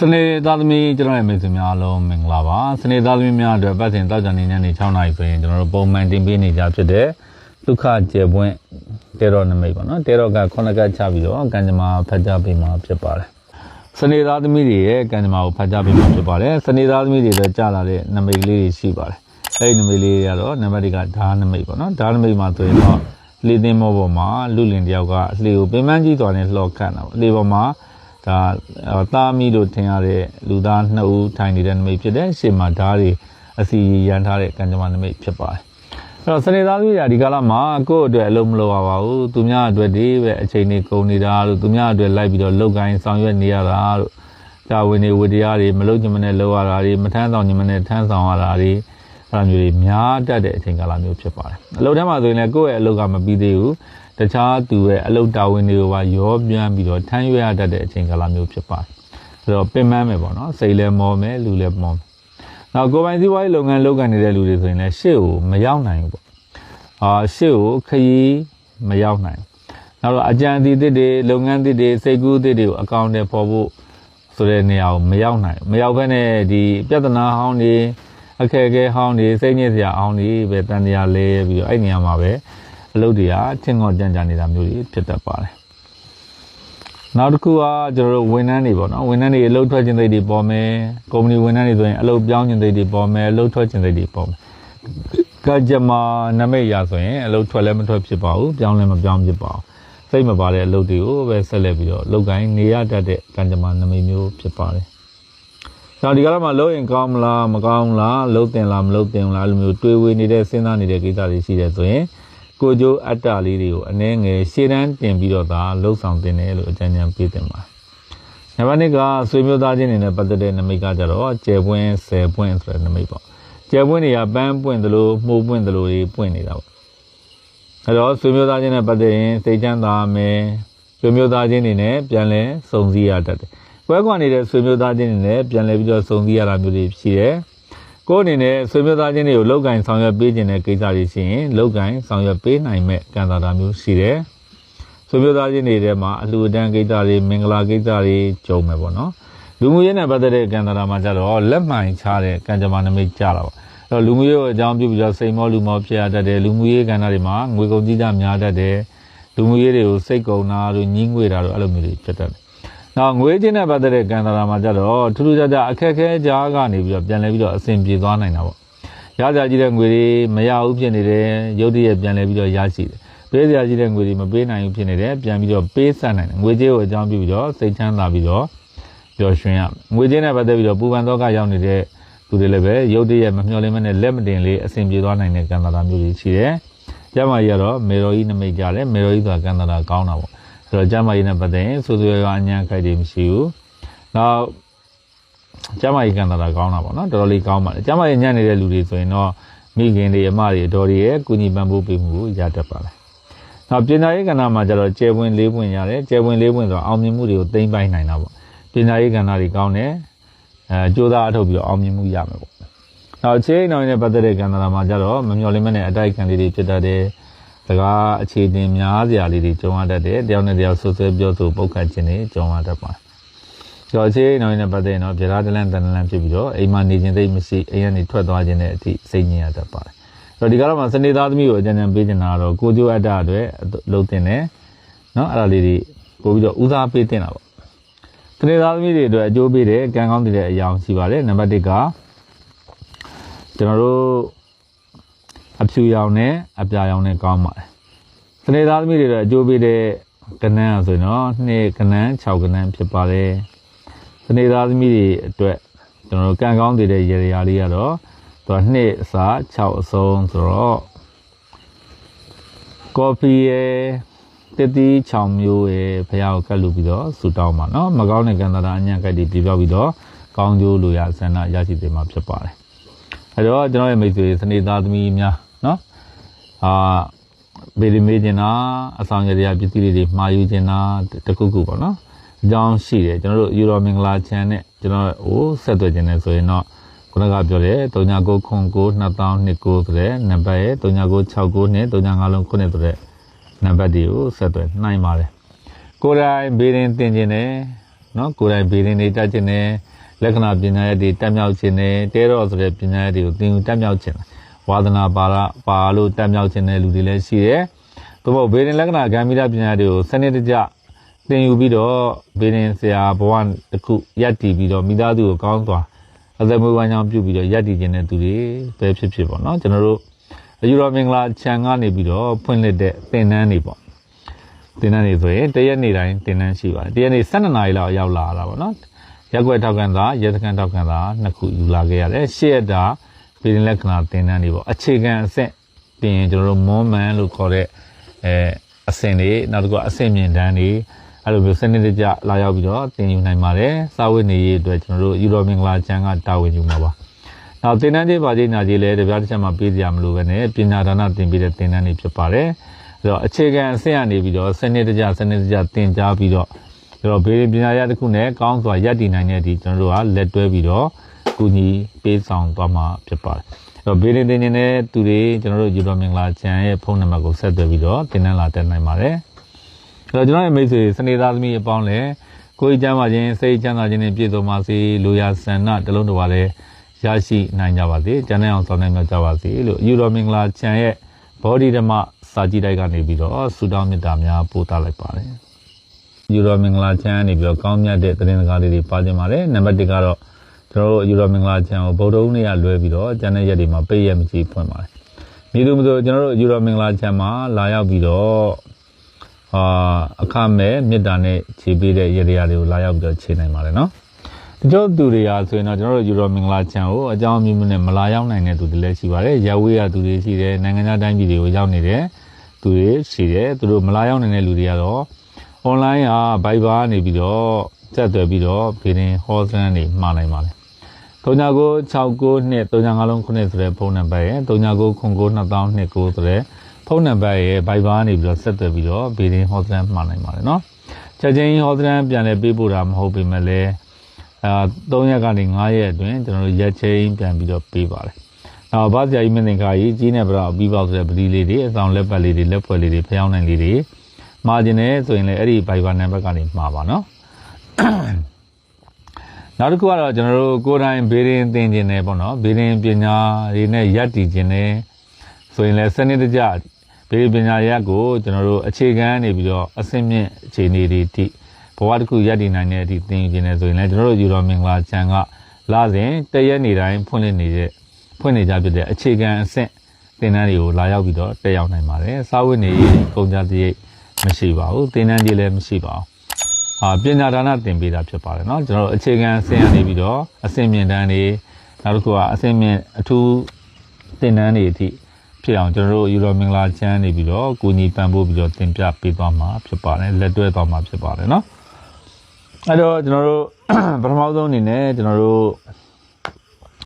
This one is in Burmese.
စနေသားသမီးကျွန်တော်ရဲ့မိတ်ဆွေများအားလုံးမင်္ဂလာပါစနေသားသမီးများအတွက်ပတ်စဉ်တောက်ကြနေညနေ6နာရီဆိုရင်ကျွန်တော်တို့ပုံမှန်တင်ပေးနေကြဖြစ်တဲ့ဒုက္ခကျေပွင့်တေရောနမိတ်ပေါ့နော်တေရောကခုနကချပြီးတော့ကံကြမ္မာဖတ်ကြပေးမှာဖြစ်ပါတယ်စနေသားသမီးတွေရဲ့ကံကြမ္မာကိုဖတ်ကြပေးမှာဖြစ်ပါတယ်စနေသားသမီးတွေတော့ကြာလာတဲ့နမိတ်လေးတွေရှိပါတယ်အဲ့ဒီနမိတ်လေးတွေကတော့နံပါတ်1ကဓာနမိတ်ပေါ့နော်ဓာနမိတ်မှာဆိုရင်တော့လေသိင်းမောပေါ်မှာလူလင်တယောက်ကအလှေကိုပင်ပန်းကြီးတော်နဲ့လှော်ခတ်တာပေါ့အလှေပေါ်မှာ ဒါအော်သားမီလို့ထင်ရတဲ့လူသားနှစ်ဦးထိုင်နေတဲ့နမိတ်ဖြစ်တဲ့ရှေ့မှာဓာတ်တွေအစီရန်ထားတဲ့ကံကြမ္မာနမိတ်ဖြစ်ပါတယ်အဲ့တော့စနေသားသမီးတွေဒီကာလမှာကိုယ့်အတွက်အလုံးမလိုပါပါဘူးသူများအတွက်ဒီပဲအချိန်တွေကုန်နေတာလို့သူများအတွက်လိုက်ပြီးတော့လောက်ကိုင်းဆောင်ရွက်နေရတာလို့ဒါဝင်နေဝတရားတွေမလုံးချင်မနဲ့လောက်ရတာတွေမထမ်းဆောင်ချင်မနဲ့ထမ်းဆောင်ရတာတွေအဲ့လိုမျိုးတွေများတတ်တဲ့အချိန်ကာလမျိုးဖြစ်ပါတယ်အလုပ်ထဲမှာဆိုရင်လည်းကိုယ့်ရဲ့အလုပ်ကမပြီးသေးဘူး တခြားသူရဲ့အလုတ်တာဝန်တွေကိုပါရောပြန်းပြီးတော့ထမ်းရွက်ရတတ်တဲ့အချိန်ကာလမျိုးဖြစ်ပါတယ်။ဆိုတော့ပင်ပန်းမယ်ပေါ့နော်။စိတ်လည်းမောမယ်လူလည်းမောမယ်။နောက်ကိုယ်ပိုင်စည်းဝါးရေးလုပ်ငန်းလုပ်ကိုင်နေတဲ့လူတွေဆိုရင်လည်းရှေ့ကိုမရောက်နိုင်ဘူးပေါ့။အာရှေ့ကိုခရီးမရောက်နိုင်ဘူး။နောက်တော့အကြံအသီးတစ်တွေလုပ်ငန်းတစ်တွေစိတ်ကူးတစ်တွေကိုအကောင့်တွေပေါ်ဖို့ဆိုတဲ့နေရာကိုမရောက်နိုင်ဘူးမရောက်ဘဲနဲ့ဒီပြဿနာဟောင်းတွေအခက်အခဲဟောင်းတွေစိတ်ညစ်စရာဟောင်းတွေပဲတန်တရားလဲပြီးတော့အဲ့နေရာမှာပဲ အလုပ်တွေကချင်းငေါ့ကြံ့ကြံ့နေတာမျိုးတွေဖြစ်တတ်ပါတယ်နောက်တစ်ခုကကျွန်တော်တို့ဝန်ထမ်းတွေပေါ့နော်ဝန်ထမ်းတွေအလုပ်ထွက်ခြင်းသိတွေပေါ်မယ်ကုမ္ပဏီဝန်ထမ်းတွေဆိုရင်အလုပ်ပြောင်းခြင်းသိတွေပေါ်မယ်အလုပ်ထွက်ခြင်းသိတွေပေါ်မယ်ကကြမ္မာနမိတ်ရဆိုရင်အလုပ်ထွက်လည်းမထွက်ဖြစ်ပါဘူးပြောင်းလည်းမပြောင်းဖြစ်ပါဘူးစိတ်မပါတဲ့အလုပ်တွေကိုပဲဆက်လက်ပြီးတော့လုပ်ကိုင်းနေရတတ်တဲ့ကံကြမ္မာနမိတ်မျိုးဖြစ်ပါတယ်။နောက်ဒီကရမှာလုံးရင်ကောင်းမလားမကောင်းဘူးလားလုံးတင်လားမလုံးတင်ဘူးလားအဲ့လိုမျိုးတွေးဝေနေတဲ့စဉ်းစားနေတဲ့ကိစ္စတွေရှိတယ်ဆိုရင် ကိုကြိုးအတ္တလေးတွေကိုအနှဲငယ်ရှေ့တန်းတင်ပြီးတော့သာလှုပ်ဆောင်တင်တယ်လို့အကြံဉာဏ်ပေးတင်ပါတယ်။နံပါတ်2ကဆွေမျိုးသားချင်းတွေနဲ့ပတ်သက်တဲ့နမိတ်ကကြတော့ကျယ်ပွင့်ဆယ်ပွင့်ဆိုတဲ့နမိတ်ပေါ့။ကျယ်ပွင့်တွေကပန်းပွင့်သလိုမှုပွင့်သလိုတွေပွင့်နေတာပေါ့။အဲတော့ဆွေမျိုးသားချင်းနဲ့ပတ်သက်ရင်စိတ်ချမ်းသာမယ်။ဆွေမျိုးသားချင်းတွေနဲ့ပြန်လဲစုံစည်းရတတ်တယ်။ကွဲကွာနေတဲ့ဆွေမျိုးသားချင်းတွေနဲ့ပြန်လဲပြီးတော့စုံစည်းရတာမျိုးတွေရှိတယ်။ ကိုယ်အနေနဲ့ဆွေမျိုးသားချင်းတွေကိုလောက်ကင်ဆောင်ရွက်ပေးခြင်းတဲ့ကိစ္စတွေရှိရင်လောက်ကင်ဆောင်ရွက်ပေးနိုင်မဲ့ကံတာတာမျိုးရှိတယ်။ဆွေမျိုးသားချင်းတွေထဲမှာအလှူဒန်းကိစ္စတွေမင်္ဂလာကိစ္စတွေကြုံမယ်ပေါ့နော်။လူမှုရေးနဲ့ပတ်သက်တဲ့ကံတာတာမှာကြတော့လက်မှန်ချတဲ့ကံကြမ္မာနမိတ်ကြတာပေါ့။အဲ့တော့လူမှုရေးကိုအကြောင်းပြုပြီးတော့စိတ်မောလူမောဖြစ်ရတတ်တယ်လူမှုရေးကဏ္ဍတွေမှာငွေကုန်ကြီးကြများတတ်တယ်လူမှုရေးတွေကိုစိတ်ကုန်တာတို့ညှင်းငွေတာတို့အဲ့လိုမျိုးတွေဖြစ်တတ်တယ်။ နောက်ငွေချင်းနဲ့ပတ်သက်တဲ့ကံတာတာမှာကြတော့ထူးထူးခြားခြားအခက်အခဲကြားကနေပြီးတော့ပြန်လဲပြီးတော့အဆင်ပြေသွားနိုင်တာပေါ့။ရကြကြီးတဲ့ငွေတွေမရဘူးဖြစ်နေတယ်ရုပ်တရက်ပြန်လဲပြီးတော့ရရှိတယ်။ပေးစရာကြီးတဲ့ငွေတွေမပေးနိုင်ဘူးဖြစ်နေတယ်ပြန်ပြီးတော့ပေးဆက်နိုင်တယ်။ငွေကြေးကိုအကြောင်းပြုပြီးတော့စိတ်ချမ်းသာပြီးတော့ပျော်ရွှင်ရမယ်။ငွေကြေးနဲ့ပတ်သက်ပြီးတော့ပူပန်တော့ကရောက်နေတဲ့သူတွေလည်းပဲရုပ်တရက်မမျှော်လင့်မနဲ့လက်မတင်လေးအဆင်ပြေသွားနိုင်တဲ့ကံတာတာမျိုးတွေရှိတယ်။ကျမကြီးကတော့မေရောကြီးနမိတ်ကြတယ်မေရောကြီးဆိုတာကံတာတာကောင်းတာပေါ့။ ဆိုတော့ကျမကြီးနဲ့ပတ်သက်ရင်ဆိုးဆိုးရွားရွားအញ្ញံခိုက်တွေမရှိဘူး။နောက်ကျမကြီးကံတာတာကောင်းတာပေါ့နော်တော်တော်လေးကောင်းပါတယ်။ကျမကြီးညံ့နေတဲ့လူတွေဆိုရင်တော့မိခင်တွေအမတွေအတော်တွေရဲ့ကုညီပံ့ပိုးပေးမှုကိုရတတ်ပါလား။နောက်ပညာရေးကဏ္ဍမှာကျတော့ကျယ်ပွင့်လေးပွင့်ရတယ်။ကျယ်ပွင့်လေးပွင့်ဆိုတော့အောင်မြင်မှုတွေကိုသိမ့်ပိုင်နိုင်တာပေါ့။ပညာရေးကဏ္ဍတွေကောင်းတယ်။အဲကြိုးစားအထောက်ပြီးတော့အောင်မြင်မှုရမယ်ပေါ့။နောက်ခြေအိမ်အောင်နဲ့ပတ်သက်တဲ့ကဏ္ဍမှာကျတော့မမျော်လင့်မနဲ့အတိုက်ခံလေးတွေဖြစ်တတ်တယ်။ စကားအခြေတင်များစရာလေးတွေကြုံရတတ်တယ်။တယောက်နဲ့တယောက်ဆွဆွဲပြောဆိုပုတ်ခတ်ခြင်းတွေကြုံရတတ်ပါတယ်။ကျော်ခြေအိမ်အောင်နဲ့ပတ်သက်ရင်တော့ပြရားတလန့်တန်တလန့်ဖြစ်ပြီးတော့အိမ်မှာနေခြင်းသိမရှိအိမ်ကနေထွက်သွားခြင်းနဲ့အထိစိတ်ညစ်ရတတ်ပါတယ်။အဲ့တော့ဒီကတော့မှစနေသားသမီးကိုအကြံဉာဏ်ပေးချင်တာကတော့ကိုကျိုးအတ္တအတွက်လုံးတင်တယ်။နော်အဲ့ဒါလေးတွေပို့ပြီးတော့ဦးစားပေးတင်တာပေါ့။စနေသားသမီးတွေအတွက်အကျိုးပေးတဲ့ကံကောင်းတဲ့အရာရှိပါတယ်။နံပါတ်1ကကျွန်တော်တို့ အဖြူရောင်နဲ့အပြာရောင်နဲ့ကောင်းပါတယ်။စနေသားသမီးတွေတော့အကျိုးပေးတဲ့ကနန်းဆိုရင်တော့နှစ်ကနန်း6ကနန်းဖြစ်ပါတယ်။စနေသားသမီးတွေအတွက်ကျွန်တော်တို့ကံကောင်းတဲ့ရေရာလေးကတော့သူကနှစ်အစား6အဆုံးဆိုတော့ကော်ဖီရယ်တတိ6မျိုးရယ်ဖះကိုကတ်လို့ပြီးတော့ဆူတောင်းပါနော်မကောင်းတဲ့ကံတာအညံ့ကြိုက်တွေပြပြောက်ပြီးတော့ကောင်းကျိုးလိုရာဆန္ဒရရှိစေမှာဖြစ်ပါတယ်အဲတော့ကျွန်တော်ရဲ့မိတ်ဆွေစနေသားသမီးများ အာပေရီမေးကျင်တာအဆောင်ရတရားပစ္စည်းလေးတွေမှာယူကျင်တာတခုခုပေါ့နော်အကြောင်းရှိတယ်ကျွန်တော်တို့ယူရောမင်္ဂလာချန်နဲ့ကျွန်တော်ဟိုဆက်သွယ်ကျင်တယ်ဆိုရင်တော့ခုနကပြောတယ်39992029ဆိုတဲ့နံပါတ်ရဲ့3969နဲ့39လုံး9ဆိုတဲ့နံပါတ်တွေကိုဆက်သွယ်နိုင်ပါတယ်ကိုယ်တိုင်ဘေးရင်တင်ကျင်တယ်နော်ကိုယ်တိုင်ဘေးရင်နေတတ်ကျင်တယ်လက္ခဏာပညာရည်တွေတက်မြောက်ခြင်းနဲ့တဲတော့ဆိုတဲ့ပညာရည်တွေကိုသင်ယူတက်မြောက်ခြင်းလား ဝါသနာပါရပါလို့တက်မြောက်ခြင်းတဲ့လူတွေလည်းရှိတယ်။သို့မဟုတ်ဘေးရင်လက္ခဏာဂမ်မီရပညာတွေကိုစနစ်တကျသင်ယူပြီးတော့ဘေးရင်ဆရာဘဝတစ်ခုရက်တည်ပြီးတော့မိသားစုကိုကောင်းစွာအသက်မွေးဝမ်းကြောင်းပြုပြီးတော့ရက်တည်ခြင်းတဲ့သူတွေပဲဖြစ်ဖြစ်ပေါ့နော်ကျွန်တော်တို့အယူတော်မင်္ဂလာခြံကနေပြီးတော့ဖွင့်လှစ်တဲ့သင်တန်းတွေပေါ့သင်တန်းတွေဆိုရင်တရက်နေ့တိုင်းသင်တန်းရှိပါတယ်တရက်နေ့12နာရီလောက်ရောက်လာတာပေါ့နော်ရက်ွက်ထောက်ကန်တာရက်စကန်ထောက်ကန်တာနှစ်ခုယူလာခဲ့ရတယ်ရှေ့ရက်တာ ပြည်လက္ခဏာသင်တန်းတွေပေါ့အခြေခံအဆင့်ပြင်ရင်ကျွန်တော်တို့မွန်မန်လို့ခေါ်တဲ့အဲအဆင့်တွေနောက်တစ်ခုကအဆင့်မြင့်တန်းတွေအဲ့လိုမျိုးစနစ်တကျလာရောက်ပြီးတော့သင်ယူနိုင်ပါတယ်စာဝတ်နေရေးအတွက်ကျွန်တော်တို့ယူရိုမင်္ဂလာချန်ကတာဝန်ယူမှာပါနောက်သင်တန်းတွေပါခြင်းနာကြီးလည်းတပြားတစ်ချက်မှပေးစရာမလိုပဲနဲ့ပညာဒါနသင်ပေးတဲ့သင်တန်းတွေဖြစ်ပါတယ်အဲ့တော့အခြေခံအဆင့်ကနေပြီးတော့စနစ်တကျစနစ်တကျသင်ကြားပြီးတော့ကျွန်တော်ဘေးပညာရတစ်ခုနဲ့ကောင်းစွာရည်တည်နိုင်တဲ့အထိကျွန်တော်တို့ကလက်တွဲပြီးတော့ ကူညီပေးဆောင်သွားမှာဖြစ်ပါတယ်အဲ့တော့ဘေးရင်တင်နေတဲ့သူတွေကျွန်တော်တို့ယူတော်မင်္ဂလာချန်ရဲ့ဖုန်းနံပါတ်ကိုဆက်သွယ်ပြီးတော့သင်တန်းလာတက်နိုင်ပါတယ်အဲ့တော့ကျွန်တော်ရဲ့မိတ်ဆွေစနေသားသမီးအပေါင်းလည်းကိုယ်ကြမ်းပါခြင်းစိတ်ချမ်းသာခြင်းနဲ့ပြည့်စုံပါစေလူရဆန္ဒတလုံးတစ်ပါးလည်းရရှိနိုင်ကြပါစေကျန်တဲ့အောင်ဆောင်နိုင်ကြပါစေလို့ယူတော်မင်္ဂလာချန်ရဲ့ဘောဓိဓမ္မစာကြည့်တိုက်ကနေပြီးတော့ဆုတောင်းမေတ္တာများပို့သလိုက်ပါတယ်ယူတော်မင်္ဂလာချန်ကနေပြီးတော့ကောင်းမြတ်တဲ့သတင်းစကားလေးတွေပါကြပါတယ်နံပါတ်1ကတော့ ကျွန်တော်တို့အယူတော်မင်္ဂလာချန်ကိုဗုဒ္ဓဦးနေ့ကလွဲပြီးတော့ကျန်တဲ့ရက်တွေမှာပိတ်ရက်မကြီးဖွင့်ပါတယ်။မြေသူမဆိုကျွန်တော်တို့အယူတော်မင်္ဂလာချန်မှာလာရောက်ပြီးတော့အာအခမဲ့မေတ္တာနဲ့ခြေပေးတဲ့ရက်ရတွေကိုလာရောက်ပြီးတော့ခြေနိုင်ပါတယ်နော်။တချို့သူတွေအားဆိုရင်တော့ကျွန်တော်တို့ယူတော်မင်္ဂလာချန်ကိုအကြောင်းအမျိုးမျိုးနဲ့မလာရောက်နိုင်တဲ့သူတွေလည်းရှိပါတယ်။ရဝေးရသူတွေရှိတယ်၊နိုင်ငံခြားတိုင်းပြည်တွေကိုရောက်နေတဲ့သူတွေရှိတယ်။သူတို့မလာရောက်နိုင်တဲ့လူတွေကတော့ online က Viber နေပြီးတော့ဆက်သွယ်ပြီးတော့ video hostland တွေမှာနိုင်ပါလေ 399692 39လုံး9ဆိုတဲ့ဖုန်းနံပါတ်ရယ်39992029ဆိုတဲ့ဖုန်းနံပါတ်ရယ် Viber ကနေပြီးတော့ဆက်သွယ်ပြီးတော့ဘေးဒင်း hotline မှာနိုင်ပါတယ်နော်ချက်ချင်း hotline ပြန်လဲပေးပို့တာမဟုတ်ပေမဲ့လည်းအာ3ရက်ကနေ5ရက်အတွင်းကျွန်တော်တို့ရက်ချင်းပြန်ပြီးတော့ပေးပါတယ်နောက်ဗတ်ဆရာကြီးမင်းသင်္ကာကြီးကြီးနဲ့ဗရာပြီးပါဆိုတဲ့ပလီလေးတွေအဆောင်လက်ပတ်လေးတွေလက်ဖွဲ့လေးတွေဖျောင်းနိုင်လေးတွေမှာကျင်တယ်ဆိုရင်လည်းအဲ့ဒီ Viber နံပါတ်ကနေမှာပါနော် နောက်တစ်ခုကတော့ကျွန်တော်တို့ကိုယ်တိုင်ဘေးရင်သင်ခြင်းနဲ့ပေါ့နော်ဘေးရင်ပညာတွေနဲ့ရပ်တည်ခြင်းနဲ့ဆိုရင်လည်းစနစ်တကျဘေးပညာရပ်ကိုကျွန်တော်တို့အခြေခံနေပြီးတော့အဆင့်မြင့်အခြေအနေတွေတိဘဝတစ်ခုရပ်တည်နိုင်တဲ့အထိသင်ခြင်းနဲ့ဆိုရင်လည်းကျွန်တော်တို့ယူတော်မင်္ဂလာချန်ကလာစဉ်တရက်နေတိုင်းဖွင့်လှစ်နေတဲ့ဖွင့်နေကြဖြစ်တဲ့အခြေခံအဆင့်သင်တန်းတွေကိုလာရောက်ပြီးတော့တက်ရောက်နိုင်ပါတယ်စာဝတ်နေရေးကုန်ကြစရိတ်မရှိပါဘူးသင်တန်းကြီးလည်းမရှိပါဘူး အာပညာဒါနသင်ပေးတာဖြစ်ပါတယ်เนาะကျွန်တော်တို့အခြေခံအဆင့်ကနေပြီးတော့အဆင့်မြင့်တန်းတွေနောက်တစ်ခုကအဆင့်မြင့်အထူးသင်တန်းတွေအထိဖြစ်အောင်ကျွန်တော်တို့ယူရိုမင်္ဂလာချမ်းနေပြီးတော့ကိုညီပံ့ပိုးပြီးတော့သင်ပြပေးသွားမှာဖြစ်ပါတယ်လက်တွဲသွားမှာဖြစ်ပါတယ်เนาะအဲ့တော့ကျွန်တော်တို့ ပထမဆုံးအနေနဲ့ကျွန်တော်တို့